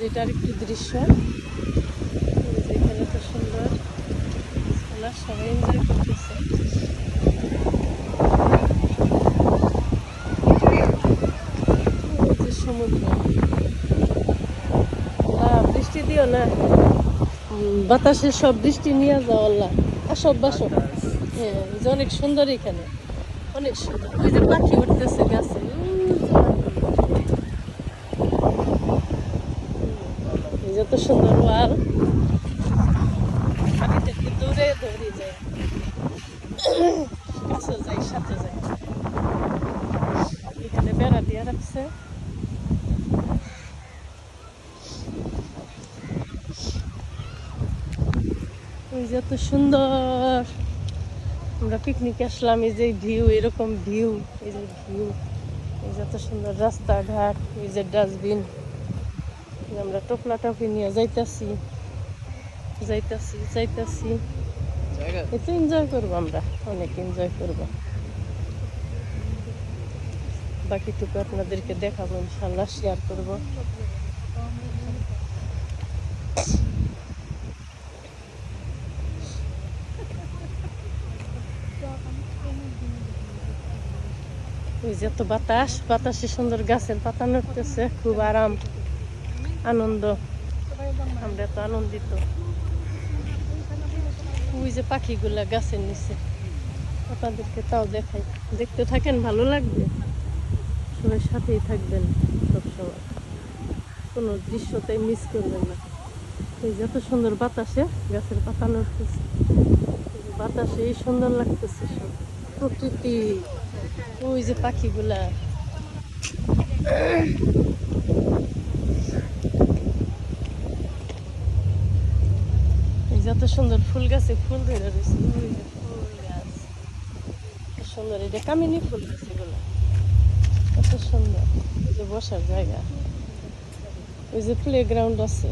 যেটা আরেকটি দৃশ্য। এখানে তো সুন্দর। ওরা সবাই এনজয় করতেছে। সমুদ্র। বৃষ্টি দিও না। বাতাসের সব বৃষ্টি নিয়ে যাও আল্লাহ। আসব বাসো। হ্যাঁ অনেক সুন্দর এখানে। অনেক সুন্দর। ওই যে পাখি উঠতেছে গাছে উম, এই যে তো সুন্দর ওয়াল আমি দেখি দূরে দৌড়ে যাই। যাই, সাথে যাই। এখানে বেড়া দিয়ে রাখছে। ওই যে এত সুন্দর। আমরা পিকনিকে আসলাম, এই যে ভিউ এরকম ভিউ এই যে ভিউ এই যে এত সুন্দর রাস্তাঘাট, এই যে ডাস্টবিন আমরা টপলা টপি নিয়ে যাইতাছি। যাইতাছি যাইতাছি। এতে এনজয় করব আমরা অনেক এনজয় করব। বাকিটুকু আপনাদেরকে দেখাবো ইনশাল্লাহ শেয়ার করব। ওই যে এত বাতাস বাতাসে সুন্দর গাছের পাতা নড়তেছে খুব আরাম। আনন্দ। আমরা তো আনন্দিত। ওই যে পাখিগুলা গাছের নিচে। আপনাদেরকে তাও দেখাই। দেখতে থাকেন, ভালো লাগবে? সবাই সাথেই থাকবেন সবসময়। কোনো দৃশ্যতেই মিস করবেন না। এই যত সুন্দর বাতাসে গাছের পাতা নড়তেছে। বাতাসে এই সুন্দর লাগতেছে সব। প্রকৃতি। ওই যে পাখিগুলা এই যে এত সুন্দর ফুল গাছে ফুল ধরে রয়েছে ওই সুন্দর এটা কামিনী ফুল গাছ এগুলো সুন্দর। এই যে বসার জায়গা। ওই যে প্লে গ্রাউন্ড আছে।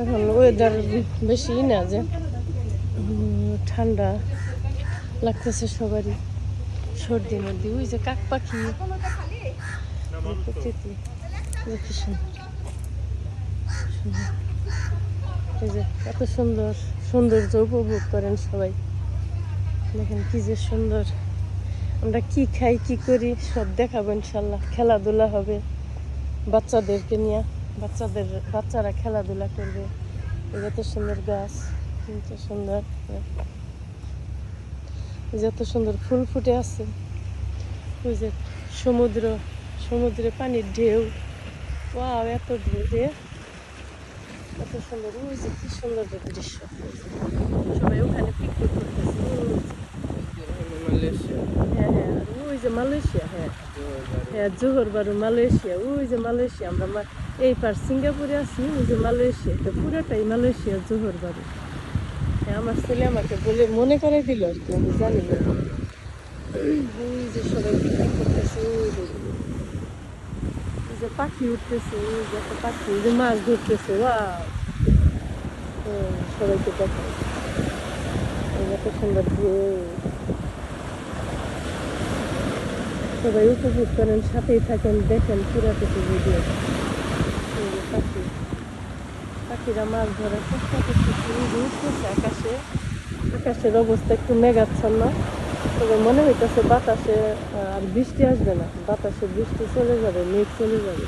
এখন ওয়েদার বেশি না যে ঠান্ডা লাগতেছে সবারই। সর্দি মর্দি, ওই যে কাক পাখি। সুন্দর এত সুন্দর সৌন্দর্য উপভোগ করেন সবাই। দেখেন কি যে সুন্দর। আমরা কি খাই, কি করি, সব দেখাবো ইনশাল্লাহ। খেলাধুলা হবে বাচ্চাদেরকে নিয়ে। বাচ্চাদের, বাচ্চারা খেলাধুলা করবে। এত সুন্দর গাছ কিন্তু সুন্দর। যে এত সুন্দর ফুল ফুটে আছে। ওই যে সমুদ্র, সমুদ্রে পানির ঢেউ। ওয়াও, এত ঢেউ রে। এত সুন্দর। ওই যে কি সুন্দর দৃশ্য। সবাই ওখানে পিকনিক করতেছে। হ্যাঁ হ্যাঁ ওই যে মালয়েশিয়া হ্যাঁ। হ্যাঁ জোহর বারু মালয়েশিয়া। ওই যে মালয়েশিয়া, আমরা এই পার সিঙ্গাপুরে আছি, ওই যে মালয়েশিয়া। তো পুরোটাই মালয়েশিয়া, জোহর বারু। আমার আমাকে বলে, মনে করে দিল আর কি, আমি জানি না। ওই যে সবাই যে পাখি যে পাখি যে মাছ ধরতেছে সবাইকে সবাই উপভোগ করেন, সাথেই থাকেন, দেখেন পুরাটুকু ভিডিও। পাখি। পাখিরা মাছ ধরার চেষ্টা করতেছে উঠতেছে আকাশে। আকাশের অবস্থা একটু মেঘাচ্ছন্ন। তবে মনে হইতেছে বাতাসে আর বৃষ্টি আসবে না। বাতাসে বৃষ্টি চলে যাবে, মেঘ চলে যাবে।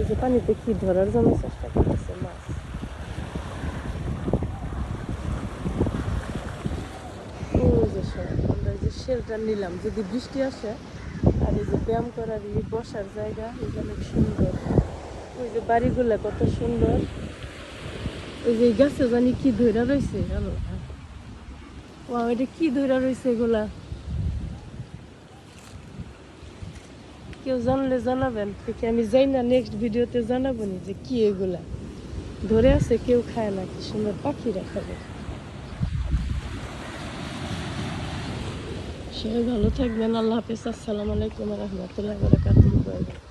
এই যে পানিতে কি ধরার জন্য চেষ্টা করতেছে মাছ। আমরা যে শেলটার নিলাম, যদি বৃষ্টি আসে, আর এই যে ব্যায়াম করার এই বসার জায়গা, এই অনেক সুন্দর। ওই যে বাড়িগুলো কত সুন্দর। ওই যে গাছে জানি কি ধইরা রয়েছে ও এটা কি ধইরা রয়েছে এগুলা? কেউ জানলে জানাবেন, দেখি আমি যাই না নেক্সট ভিডিওতে জানাব নি যে কি এগুলা। ধরে আছে, কেউ খায় না, কি সুন্দর পাখিরা খাবে সবাই ভালো থাকবেন, আল্লাহ হাফিজ, আসসালামু আলাইকুম রহমতুল্লাহ বরকাতুহ।